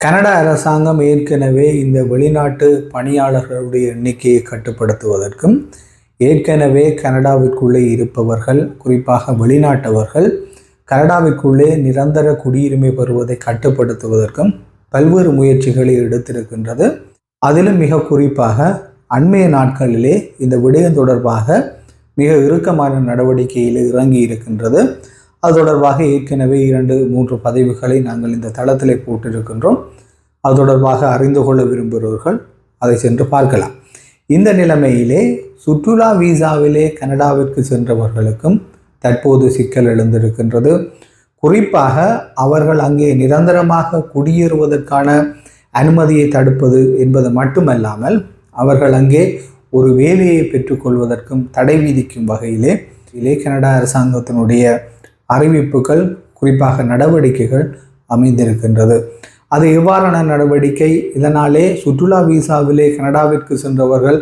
Canada அரசாங்கம் ஏற்கனவே இந்த வெளிநாட்டு பணியாளர்களுடைய எண்ணிக்கையை கட்டுப்படுத்துவதற்கும் ஏற்கனவே கனடாவிற்குள்ளே இருப்பவர்கள் குறிப்பாக வெளிநாட்டவர்கள் கனடாவிற்குள்ளே நிரந்தர குடியுரிமை பெறுவதை கட்டுப்படுத்துவதற்கும் பல்வேறு முயற்சிகளை எடுத்திருக்கின்றது. அதிலும் மிக குறிப்பாக அண்மைய நாட்களிலே இந்த விடயம் தொடர்பாக மிக இறுக்கமான நடவடிக்கையில் இறங்கி இருக்கின்றது அது தொடர்பாக ஏற்கனவே இரண்டு மூன்று பதிவுகளை நாங்கள் இந்த தளத்திலே போட்டிருக்கின்றோம். அது தொடர்பாக அறிந்து கொள்ள விரும்புகிறவர்கள் அதை சென்று பார்க்கலாம். இந்த நிலைமையிலே சுற்றுலா வீசாவிலே கனடாவிற்கு சென்றவர்களுக்கும் தற்போது சிக்கல் எழுந்திருக்கின்றது. குறிப்பாக அவர்கள் அங்கே நிரந்தரமாக குடியேறுவதற்கான அனுமதியை தடுப்பது என்பது மட்டுமல்லாமல் அவர்கள் அங்கே ஒரு வேலையை பெற்றுக்கொள்வதற்கும் தடை விதிக்கும் வகையிலே இலே கனடா அரசாங்கத்தினுடைய அறிவிப்புகள் குறிப்பாக நடவடிக்கைகள் அமைந்திருக்கின்றது. அது எவ்வாறான நடவடிக்கை? இதனாலே சுற்றுலா விசாவிலே கனடாவிற்கு சென்றவர்கள்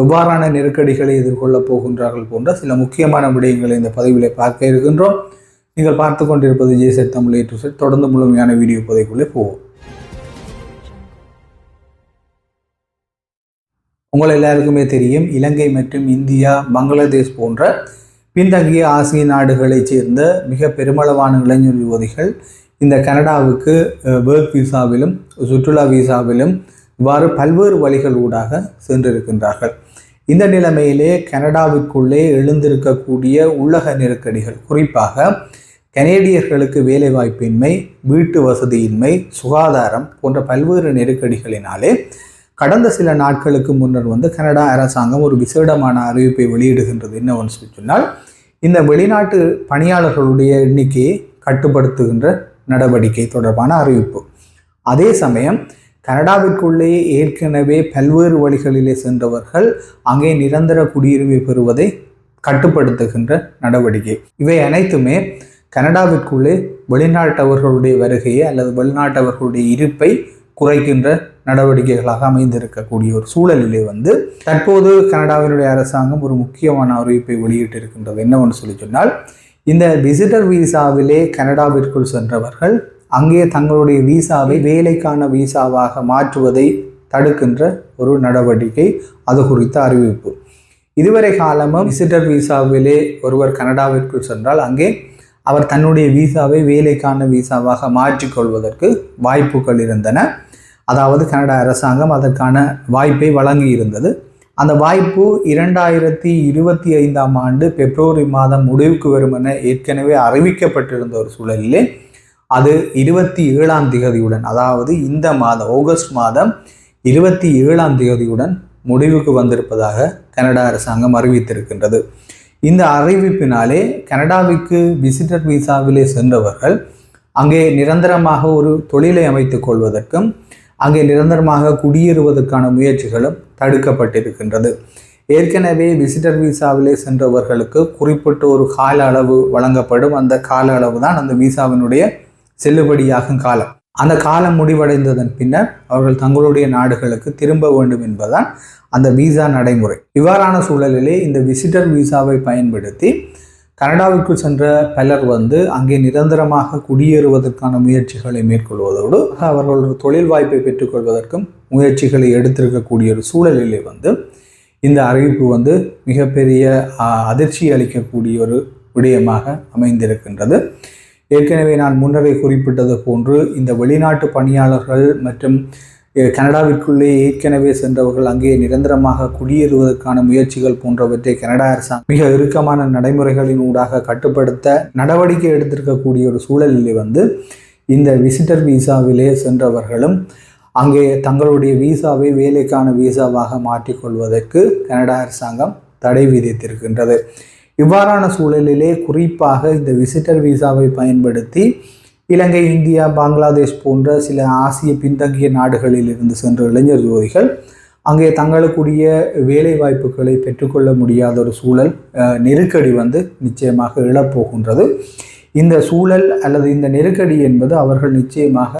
எவ்வாறான நெருக்கடிகளை எதிர்கொள்ளப் போகின்றார்கள் போன்ற சில முக்கியமான விடயங்களை இந்த பதிவிலே பார்க்க இருக்கின்றோம். நீங்கள் பார்த்து கொண்டிருப்பது ஜேசெட் தமிழ் ஏற்று செட். தொடர்ந்து முழுமையான வீடியோ பதிவுக்குள்ளே போவோம். உங்கள் எல்லாருக்குமே தெரியும் இலங்கை மற்றும் இந்தியா பங்களாதேஷ் போன்ற பின்தங்கிய ஆசிய நாடுகளைச் சேர்ந்த மிக பெருமளவான இளைஞர் யுவதிகள் இந்த கனடாவுக்கு ஒர்க் விசாவிலும் சுற்றுலா விசாவிலும் இவ்வாறு பல்வேறு வழிகள் ஊடாக சென்றிருக்கின்றார்கள். இந்த நிலைமையிலே கனடாவிற்குள்ளே எழுந்திருக்கக்கூடிய உள்ளக நெருக்கடிகள் குறிப்பாக கனேடியர்களுக்கு வேலைவாய்ப்பின்மை வீட்டு வசதியின்மை சுகாதாரம் போன்ற பல்வேறு நெருக்கடிகளினாலே கடந்த சில நாட்களுக்கு முன்னர் வந்து கனடா அரசாங்கம் ஒரு விசேடமான அறிவிப்பை வெளியிடுகின்றது. என்னவென்று சொல்லி சொன்னால் இந்த வெளிநாட்டு பணியாளர்களுடைய எண்ணிக்கையை கட்டுப்படுத்துகின்ற நடவடிக்கை தொடர்பான அறிவிப்பு. அதே சமயம் கனடாவிற்குள்ளே ஏற்கனவே பல்வேறு வழிகளிலே சென்றவர்கள் அங்கே நிரந்தர குடியுரிமை பெறுவதை கட்டுப்படுத்துகின்ற நடவடிக்கை. இவை அனைத்துமே கனடாவிற்குள்ளே வெளிநாட்டவர்களுடைய வருகையை அல்லது வெளிநாட்டவர்களுடைய இருப்பை குறைக்கின்ற நடவடிக்கைகளாக அமைந்திருக்கக்கூடிய ஒரு சூழலிலே வந்து தற்போது கனடாவினுடைய அரசாங்கம் ஒரு முக்கியமான அறிவிப்பை வெளியிட்டிருக்கின்றது. என்னவென்று சொல்லி சொன்னால் இந்த விசிட்டர் விசாவிலே கனடாவிற்குள் சென்றவர்கள் அங்கே தங்களுடைய விசாவை வேலைக்கான விசாவாக மாற்றுவதை தடுக்கின்ற ஒரு நடவடிக்கை அது குறித்த அறிவிப்பு. இதுவரை காலமும் விசிட்டர் விசாவிலே ஒருவர் கனடாவிற்குள் சென்றால் அங்கே அவர் தன்னுடைய விசாவை வேலைக்கான விசாவாக மாற்றிக்கொள்வதற்கு வாய்ப்புகள் இருந்தன. அதாவது கனடா அரசாங்கம் அதற்கான வாய்ப்பை வழங்கி இருந்தது அந்த வாய்ப்பு இரண்டாயிரத்தி இருபத்தி ஐந்தாம் ஆண்டு பிப்ரவரி மாதம் முடிவுக்கு வரும் என ஏற்கனவே அறிவிக்கப்பட்டிருந்த ஒரு சூழலிலே அது இருபத்தி ஏழாம் திகதியுடன் அதாவது இந்த மாதம் ஆகஸ்ட் மாதம் இருபத்தி ஏழாம் திகதியுடன் முடிவுக்கு வந்திருப்பதாக கனடா அரசாங்கம் அறிவித்திருக்கின்றது. இந்த அறிவிப்பினாலே கனடாவுக்கு விசிட்டர் விசாவிலே சென்றவர்கள் அங்கே நிரந்தரமாக ஒரு தொழிலை அமைத்துக் கொள்வதற்கும் அங்கே நிரந்தரமாக குடியேறுவதற்கான முயற்சிகளும் தடுக்கப்பட்டிருக்கின்றது. ஏற்கனவே விசிட்டர் விசாவிலே சென்றவர்களுக்கு குறிப்பிட்ட ஒரு கால அளவு வழங்கப்படும். அந்த கால அளவு தான் அந்த விசாவினுடைய செல்லுபடியாகும் காலம். அந்த காலம் முடிவடைந்ததன் பின்னர் அவர்கள் தங்களுடைய நாடுகளுக்கு திரும்ப வேண்டும் என்பதுதான் அந்த விசா நடைமுறை. இவ்வாறான சூழலிலே இந்த விசிட்டர் விசாவை பயன்படுத்தி கனடாவுக்கு சென்ற பலர் வந்து அங்கே நிரந்தரமாக குடியேறுவதற்கான முயற்சிகளை மேற்கொள்வதோடு அவர்கள் தொழில் வாய்ப்பை பெற்றுக்கொள்வதற்கும் முயற்சிகளை எடுத்திருக்கக்கூடிய ஒரு சூழலிலே வந்து இந்த அறிவிப்பு வந்து மிகப்பெரிய அதிர்ச்சி அளிக்கக்கூடிய ஒரு விடயமாக அமைந்திருக்கின்றது. ஏற்கனவே நான் முன்னரே குறிப்பிட்டது போன்று இந்த வெளிநாட்டு பணியாளர்கள் மற்றும் கனடாவிற்குள்ளே ஏற்கனவே சென்றவர்கள் அங்கே நிரந்தரமாக குடியேறுவதற்கான முயற்சிகள் போன்றவற்றை கனடா அரசாங்கம் மிக இறுக்கமான நடைமுறைகளின் ஊடாக கட்டுப்படுத்த நடவடிக்கை எடுத்திருக்கக்கூடிய ஒரு சூழலிலே வந்து இந்த விசிட்டர் விசாவிலே சென்றவர்களும் அங்கே தங்களுடைய விசாவை வேலைக்கான விசாவாக மாற்றிக்கொள்வதற்கு கனடா அரசாங்கம் தடை விதித்திருக்கின்றது. இவ்வாறான சூழலிலே குறிப்பாக இந்த விசிட்டர் விசாவை பயன்படுத்தி இலங்கை இந்தியா பங்களாதேஷ் போன்ற சில ஆசிய பின்தங்கிய நாடுகளில் இருந்து சென்ற இளைஞர் ஜோதிகள் அங்கே தங்களுக்குரிய வேலை வாய்ப்புகளை பெற்றுக்கொள்ள முடியாத ஒரு சூழல் நெருக்கடி வந்து நிச்சயமாக இழப்போகின்றது இந்த சூழல் அல்லது இந்த நெருக்கடி என்பது அவர்கள் நிச்சயமாக